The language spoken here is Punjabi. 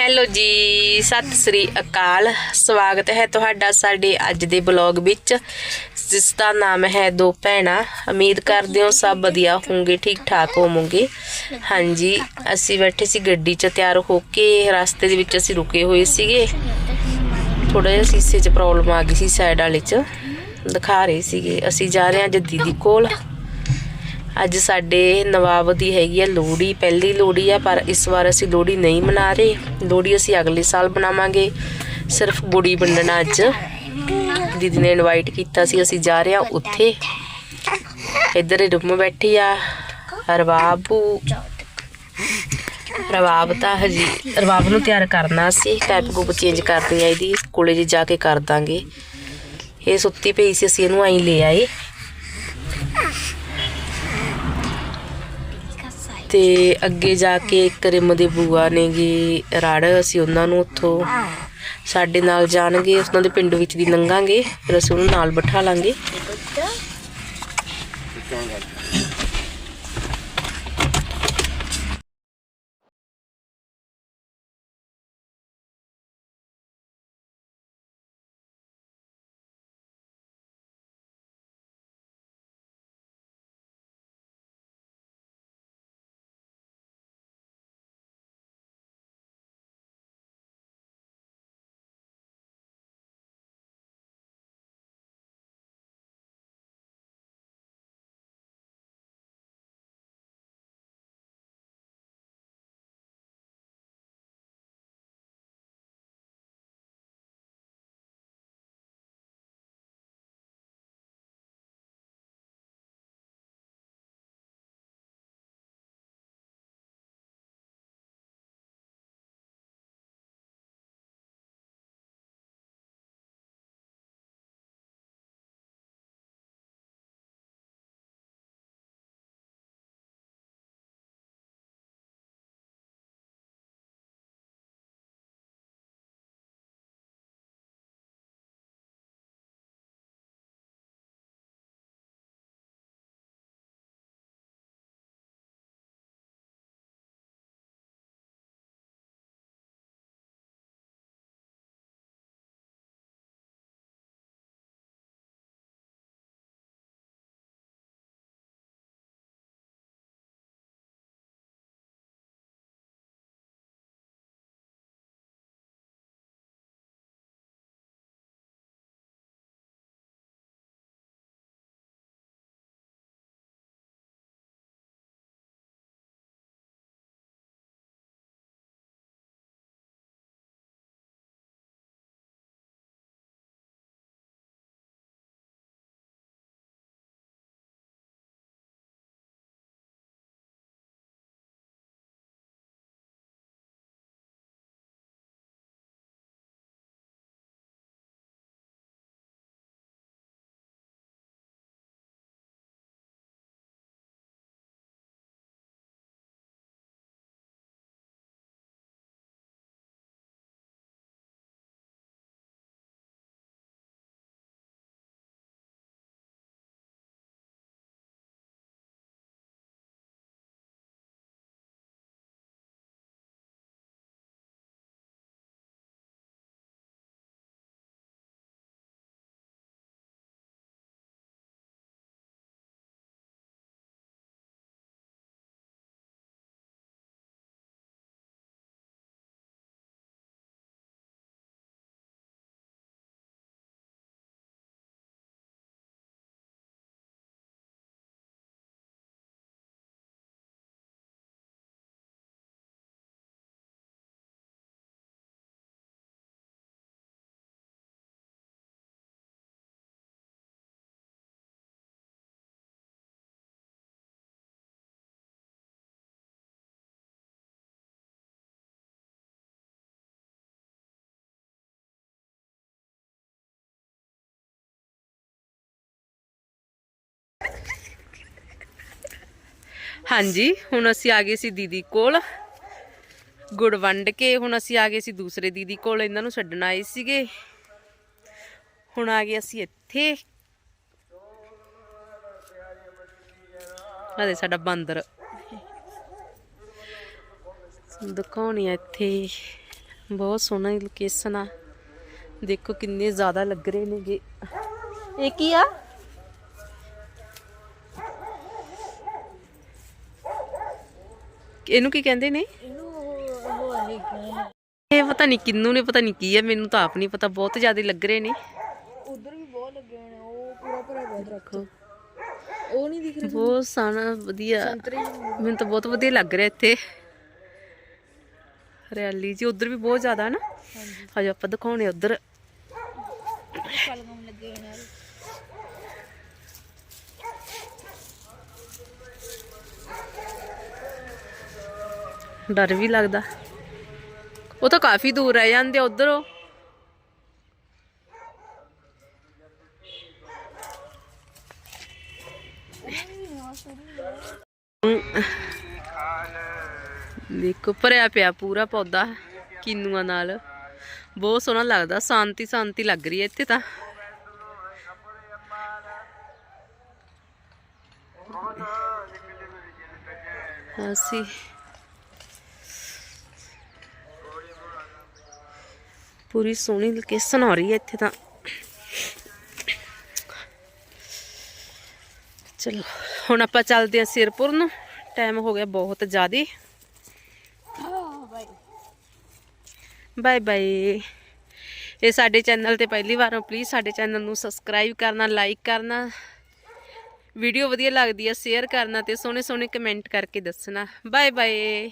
ਹੈਲੋ ਜੀ, ਸਤਿ ਸ੍ਰੀ ਅਕਾਲ। ਸਵਾਗਤ ਹੈ ਤੁਹਾਡਾ ਸਾਡੇ ਅੱਜ ਦੇ ਬਲੌਗ ਵਿੱਚ, ਜਿਸ ਦਾ ਨਾਮ ਹੈ ਦੋ ਭੈਣਾਂ। ਉਮੀਦ ਕਰਦੇ ਹਾਂ ਸਭ ਵਧੀਆ ਹੋਵੋਗੇ ਠੀਕ ਠਾਕ ਹੋਵੋਗੇ। ਹਾਂਜੀ, ਅਸੀਂ ਬੈਠੇ ਸੀ ਗੱਡੀ 'ਚ ਤਿਆਰ ਹੋ ਕੇ, ਰਸਤੇ ਦੇ ਵਿੱਚ ਅਸੀਂ ਰੁਕੇ ਹੋਏ ਸੀਗੇ। ਥੋੜਾ ਜਿਹਾ ਸੀਸੇ 'ਚ ਪ੍ਰੋਬਲਮ ਆ ਗਈ ਸੀ ਸਾਈਡ ਵਾਲੇ 'ਚ। ਦਿਖਾ ਰਹੇ ਸੀਗੇ। ਅਸੀਂ ਜਾ ਰਹੇ ਹਾਂ ਅੱਜ ਦੀਦੀ ਕੋਲ। ਅੱਜ ਸਾਡੇ ਨਵਾਬ ਦੀ ਹੈਗੀ ਆ ਲੋਹੜੀ, ਪਹਿਲੀ ਲੋਹੜੀ ਆ, ਪਰ ਇਸ ਵਾਰ ਅਸੀਂ ਲੋਹੜੀ ਨਹੀਂ ਮਨਾ ਰਹੇ। ਲੋਹੜੀ ਅਸੀਂ ਅਗਲੇ ਸਾਲ ਬਣਾਵਾਂਗੇ ਸਿਰਫ ਗੁੜੀ ਵੰਡਣਾ ਅੱਜ। ਦੀਦੀ ਨੇ ਇਨਵਾਈਟ ਕੀਤਾ ਸੀ, ਅਸੀਂ ਜਾ ਰਹੇ ਹਾਂ ਉੱਥੇ। ਇੱਧਰ ਰੁਮ ਬੈਠੀ ਆ, ਰਵਾਬੂ। ਰਵਾਬ ਤਾਂ ਹਜੀ, ਰਵਾਬ ਨੂੰ ਤਿਆਰ ਕਰਨਾ ਸੀ। ਟੈਪ ਗੁੱਪ ਚੇਂਜ ਕਰਨੀ ਆ ਇਹਦੀ। ਕੋਲੇ ਜੀ ਜਾ ਕੇ ਕਰ ਦਾਂਗੇ। ਇਹ ਸੁੱਤੀ ਪਈ ਸੀ, ਅਸੀਂ ਇਹਨੂੰ ਆਈ ਲੈ ਆਏ। ਤੇ ਅੱਗੇ ਜਾ ਕੇ ਇੱਕ ਰਿਮ ਦੇ ਬੂਆ ਨੇਗੀ ਰੜ, ਅਸੀਂ ਉਹਨਾਂ ਨੂੰ ਉੱਥੋਂ ਸਾਡੇ ਨਾਲ ਜਾਣਗੇ, ਉਹਨਾਂ ਦੇ ਪਿੰਡ ਵਿੱਚ ਦੀ ਲੰਘਾਂਗੇ ਫਿਰ ਅਸੀਂ ਉਹਨੂੰ ਨਾਲ ਬਿਠਾ ਲਾਂਗੇ। ਹਾਂਜੀ, ਹੁਣ ਅਸੀਂ ਆ ਗਏ ਸੀ ਦੀਦੀ ਕੋਲ। ਗੁੜ ਵੰਡ ਕੇ ਹੁਣ ਅਸੀਂ ਆ ਗਏ ਸੀ ਦੂਸਰੇ ਦੀਦੀ ਕੋਲ। ਇਹਨਾਂ ਨੂੰ ਛੱਡਣ ਆਏ ਸੀਗੇ। ਹੁਣ ਆ ਗਏ ਅਸੀਂ ਇੱਥੇ। ਆਦੇ ਸਾਡਾ ਬਾਂਦਰ। ਦਿਖਾਉਣੀ ਆ ਇੱਥੇ। ਬਹੁਤ ਸੋਹਣਾ ਲੋਕੇਸ਼ਨ ਆ। ਦੇਖੋ ਕਿੰਨੇ ਜ਼ਿਆਦਾ ਲੱਗ ਰਹੇ ਨੇਗੇ। ਇਹ ਕੀ ਆ? ਇਹਨੂੰ ਕੀ ਕਹਿੰਦੇ ਨੇ? ਇਹ ਪਤਾ ਨਹੀਂ ਕਿੰਨੂ ਨੇ ਪਤਾ ਨਹੀਂ ਕੀ ਹੈ ਮੈਨੂੰ ਤਾਂ ਆਪ ਨਹੀਂ ਪਤਾ ਬਹੁਤ ਜ਼ਿਆਦਾ ਲੱਗ ਰਹੇ ਨੇ। ਉਧਰ ਵੀ ਬਹੁਤ ਲੱਗੇ ਨੇ ਉਹ ਪੂਰਾ ਪੂਰਾ ਬਹੁਤ ਰੱਖੋ ਉਹ ਨਹੀਂ ਦਿਖ ਰਿਹਾ ਬਹੁਤ ਸੋਹਣਾ ਵਧੀਆ। ਮੈਨੂੰ ਤਾਂ ਬਹੁਤ ਵਧੀਆ ਲੱਗ ਰਿਹਾ ਇੱਥੇ। ਹਰਿਆਲੀ ਜੀ ਉਧਰ ਵੀ ਬਹੁਤ ਜ਼ਿਆਦਾ ਹੈ ਨਾ। ਹਾਂਜੀ। ਆਪਾਂ ਦਿਖਾਉਣੇ ਉਧਰ ਲੱਗੇ ਹੋਏ ਨੇ ਡਰ ਵੀ ਲੱਗਦਾ। ਉਹ ਤਾਂ ਕਾਫੀ ਦੂਰ ਰਹਿ ਜਾਂਦੇ ਉਧਰੋਂ। ਦੇਖੋ, ਭਰਿਆ ਪਿਆ ਪੂਰਾ ਪੌਦਾ ਕਿਨੂਆਂ ਨਾਲ। ਬਹੁਤ ਸੋਹਣਾ ਲੱਗਦਾ, ਸ਼ਾਂਤੀ ਸ਼ਾਂਤੀ ਲੱਗ ਰਹੀ ਹੈ ਇੱਥੇ ਤਾਂ। ਅਸੀਂ ਪੂਰੀ ਸੋਹਣੀ ਲੋਕੇਸ਼ਨ ਆ ਰਹੀ ਹੈ ਇੱਥੇ ਤਾਂ। ਚਲੋ, ਹੁਣ ਆਪਾਂ ਚੱਲਦੇ ਹਾਂ ਸਿਰਪੁਰ ਨੂੰ। ਟਾਈਮ ਹੋ ਗਿਆ ਬਹੁਤ ਜ਼ਿਆਦੀ। ਬਾਏ ਬਾਏ ਇਹ ਸਾਡੇ ਚੈਨਲ ਤੇ ਪਹਿਲੀ ਵਾਰ ਹੋ ਪਲੀਜ਼ ਸਾਡੇ ਚੈਨਲ ਨੂੰ ਸਬਸਕ੍ਰਾਈਬ ਕਰਨਾ ਲਾਈਕ ਕਰਨਾ। ਵੀਡੀਓ ਵਧੀਆ ਲੱਗਦੀ ਹੈ ਸ਼ੇਅਰ ਕਰਨਾ ਤੇ ਸੋਹਣੇ ਸੋਹਣੇ ਕਮੈਂਟ ਕਰਕੇ ਦੱਸਣਾ। Bye bye